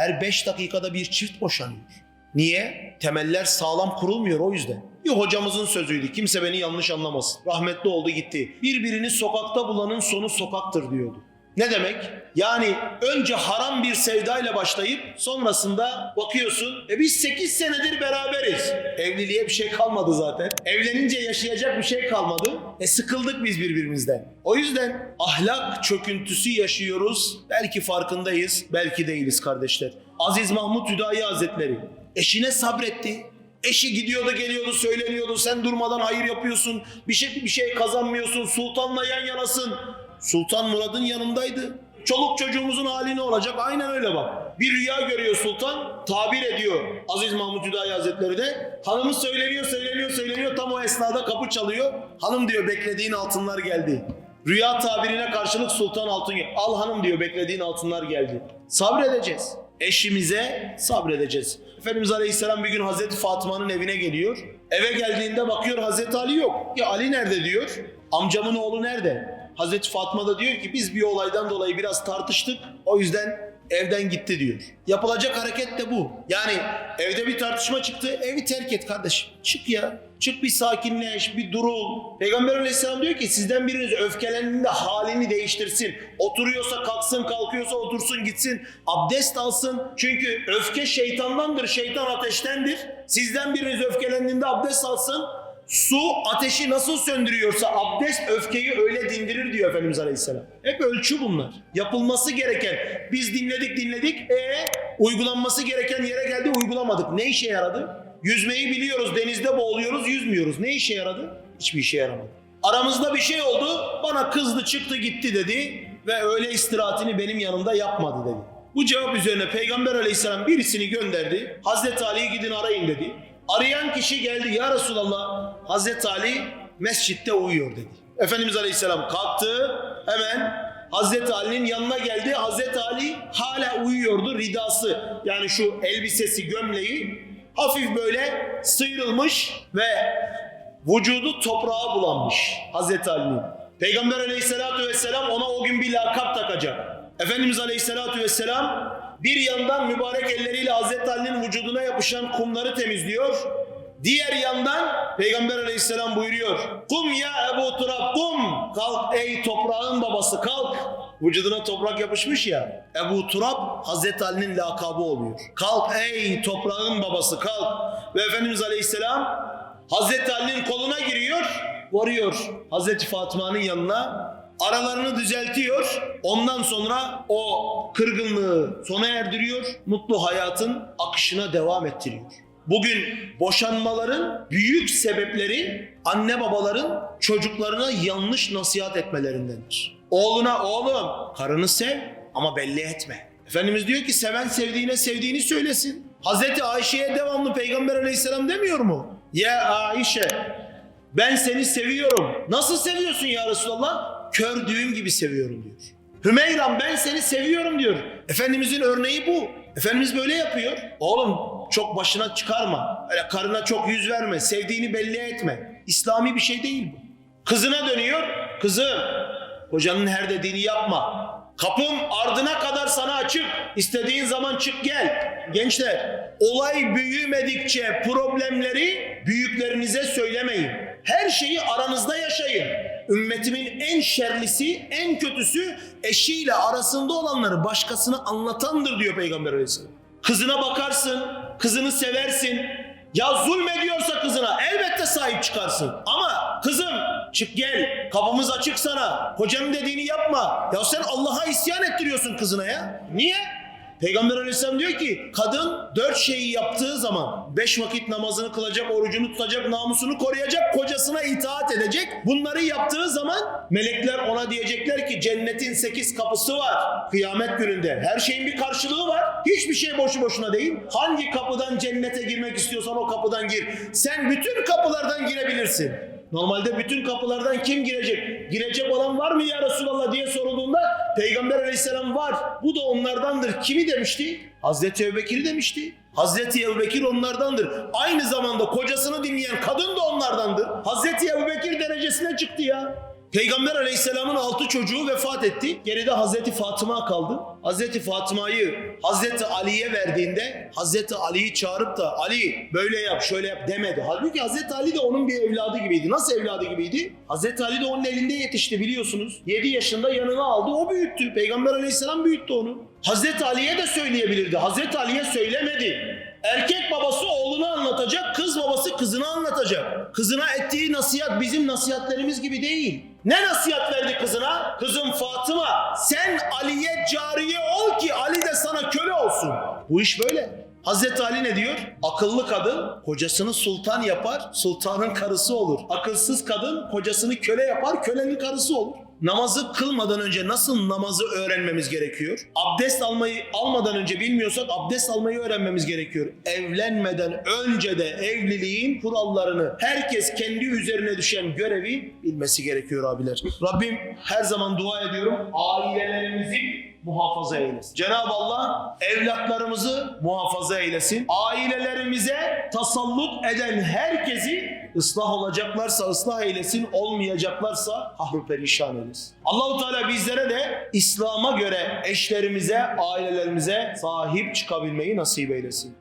Her 5 dakikada bir çift boşanıyor. Niye? Temeller sağlam kurulmuyor o yüzden. Bir hocamızın sözüydü. Kimse beni yanlış anlamasın. Rahmetli oldu gitti. Birbirini sokakta bulanın sonu sokaktır diyordu. Ne demek? Yani önce haram bir sevdayla başlayıp sonrasında bakıyorsun e biz 8 senedir beraberiz. Evliliğe bir şey kalmadı zaten. Evlenince yaşayacak bir şey kalmadı. E sıkıldık biz birbirimizden. O yüzden ahlak çöküntüsü yaşıyoruz. Belki farkındayız, belki değiliz kardeşler. Aziz Mahmut Hüdayi Hazretleri eşine sabretti. Eşi gidiyordu geliyordu söyleniyordu sen durmadan hayır yapıyorsun bir şey bir şey kazanmıyorsun sultanla yan yanasın. Sultan Murad'ın yanındaydı. Çoluk çocuğumuzun hali ne olacak? Aynen öyle bak. Bir rüya görüyor sultan, tabir ediyor Aziz Mahmut Hüdayi Hazretleri de. Hanımı söyleniyor, söyleniyor, söyleniyor. Tam o esnada kapı çalıyor. Hanım diyor beklediğin altınlar geldi. Rüya tabirine karşılık sultan altın Al hanım diyor beklediğin altınlar geldi. Sabredeceğiz. Eşimize sabredeceğiz. Efendimiz Aleyhisselam bir gün Hazreti Fatıma'nın evine geliyor. Eve geldiğinde bakıyor Hazreti Ali yok. Ya Ali nerede diyor. Amcamın oğlu nerede? Hazreti Fatma da diyor ki biz bir olaydan dolayı biraz tartıştık. O yüzden evden gitti diyor. Yapılacak hareket de bu. Yani evde bir tartışma çıktı. Evi terk et kardeşim. Çık ya. Çık bir sakinleş, bir durul. Peygamber aleyhisselam diyor ki sizden biriniz öfkelendiğinde halini değiştirsin. Oturuyorsa kalksın, kalkıyorsa otursun gitsin. Abdest alsın. Çünkü öfke şeytandandır, şeytan ateştendir. Sizden biriniz öfkelendiğinde abdest alsın. Su ateşi nasıl söndürüyorsa abdest öfkeyi öyle dindirir diyor Efendimiz Aleyhisselam. Hep ölçü bunlar. Yapılması gereken. Biz dinledik dinledik. E uygulanması gereken yere geldi uygulamadık. Ne işe yaradı? Yüzmeyi biliyoruz. Denizde boğuluyoruz, yüzmüyoruz. Ne işe yaradı? Hiçbir işe yaramadı. Aramızda bir şey oldu. Bana kızdı çıktı gitti dedi. Ve öyle istirahatini benim yanımda yapmadı dedi. Bu cevap üzerine Peygamber Aleyhisselam birisini gönderdi. Hazreti Ali'yi gidin arayın dedi. Arayan kişi geldi ya Resulallah Hazreti Ali mescitte uyuyor dedi. Efendimiz Aleyhisselam kalktı hemen Hazreti Ali'nin yanına geldi. Hazreti Ali hala uyuyordu ridası yani şu elbisesi gömleği hafif böyle sıyrılmış ve vücudu toprağa bulanmış Hazreti Ali'nin. Peygamber Aleyhisselatü vesselam ona o gün bir lakap takacak. Efendimiz Aleyhisselatü vesselam bir yandan mübarek elleriyle Hazreti Ali'nin vücuduna yapışan kumları temizliyor. Diğer yandan Peygamber Aleyhisselam buyuruyor. Kum ya Ebu Turab kum. Kalk ey toprağın babası kalk. Vücuduna toprak yapışmış ya. Ebu Turab Hazreti Ali'nin lakabı oluyor. Kalk ey toprağın babası kalk. Ve Efendimiz Aleyhisselam Hazreti Ali'nin koluna giriyor. Varıyor Hazreti Fatıma'nın yanına aralarını düzeltiyor. Ondan sonra o kırgınlığı sona erdiriyor. Mutlu hayatın akışına devam ettiriyor. Bugün boşanmaların büyük sebepleri anne babaların çocuklarına yanlış nasihat etmelerindendir. Oğluna oğlum karını sev ama belli etme. Efendimiz diyor ki seven sevdiğine sevdiğini söylesin. Hazreti Ayşe'ye devamlı Peygamber aleyhisselam demiyor mu? Ya Ayşe ben seni seviyorum. Nasıl seviyorsun ya Resulallah? Kör düğüm gibi seviyorum diyor. Hümeyram ben seni seviyorum diyor. Efendimizin örneği bu. Efendimiz böyle yapıyor. Oğlum çok başına çıkarma. Öyle karına çok yüz verme. Sevdiğini belli etme. İslami bir şey değil bu. Kızına dönüyor. Kızım kocanın her dediğini yapma. Kapım ardına kadar sana açık. İstediğin zaman çık gel. Gençler, olay büyümedikçe problemleri büyüklerinize söylemeyin. Her şeyi aranızda yaşayın. Ümmetimin en şerlisi, en kötüsü eşiyle arasında olanları başkasına anlatandır diyor Peygamber Aleyhisselam. Kızına bakarsın, kızını seversin. Ya zulmediyorsa kızına elbette sahip çıkarsın. Ama kızım çık gel kapımız açık sana. Kocanın dediğini yapma. Ya sen Allah'a isyan ettiriyorsun kızına ya. Niye? Peygamber Aleyhisselam diyor ki kadın dört şeyi yaptığı zaman beş vakit namazını kılacak, orucunu tutacak, namusunu koruyacak, kocasına itaat edecek. Bunları yaptığı zaman melekler ona diyecekler ki cennetin sekiz kapısı var kıyamet gününde. Her şeyin bir karşılığı var. Hiçbir şey boşu boşuna değil. Hangi kapıdan cennete girmek istiyorsan o kapıdan gir. Sen bütün kapılardan girebilirsin. Normalde bütün kapılardan kim girecek? Girecek olan var mı ya Resulallah diye sorulduğunda Peygamber aleyhisselam var. Bu da onlardandır. Kimi demişti? Hazreti Ebubekir demişti. Hazreti Ebubekir onlardandır. Aynı zamanda kocasını dinleyen kadın da onlardandır. Hazreti Ebubekir derecesine çıktı ya. Peygamber aleyhisselamın altı çocuğu vefat etti. Geride Hazreti Fatıma kaldı. Hazreti Fatıma'yı Hazreti Ali'ye verdiğinde Hazreti Ali'yi çağırıp da Ali böyle yap şöyle yap demedi. Halbuki Hazreti Ali de onun bir evladı gibiydi. Nasıl evladı gibiydi? Hazreti Ali de onun elinde yetişti biliyorsunuz. 7 yaşında yanına aldı o büyüttü. Peygamber aleyhisselam büyüttü onu. Hazreti Ali'ye de söyleyebilirdi. Hazreti Ali'ye söylemedi. Erkek babası oğlunu anlatacak, kız babası kızını anlatacak. Kızına ettiği nasihat bizim nasihatlerimiz gibi değil. Ne nasihat verdi kızına? Kızım Fatıma sen Ali'ye cariye ol ki Ali de sana köle olsun. Bu iş böyle. Hazreti Ali ne diyor? Akıllı kadın kocasını sultan yapar, sultanın karısı olur. Akılsız kadın kocasını köle yapar, kölenin karısı olur. Namazı kılmadan önce nasıl namazı öğrenmemiz gerekiyor? Abdest almayı almadan önce bilmiyorsak abdest almayı öğrenmemiz gerekiyor. Evlenmeden önce de evliliğin kurallarını herkes kendi üzerine düşen görevi bilmesi gerekiyor abiler. Rabbim her zaman dua ediyorum ailelerimizi muhafaza eylesin. Cenab-ı Allah evlatlarımızı muhafaza eylesin. Ailelerimize tasallut eden herkesi ıslah olacaklarsa ıslah eylesin, olmayacaklarsa kahru perişan eylesin. Allahu Teala bizlere de İslam'a göre eşlerimize, ailelerimize sahip çıkabilmeyi nasip eylesin.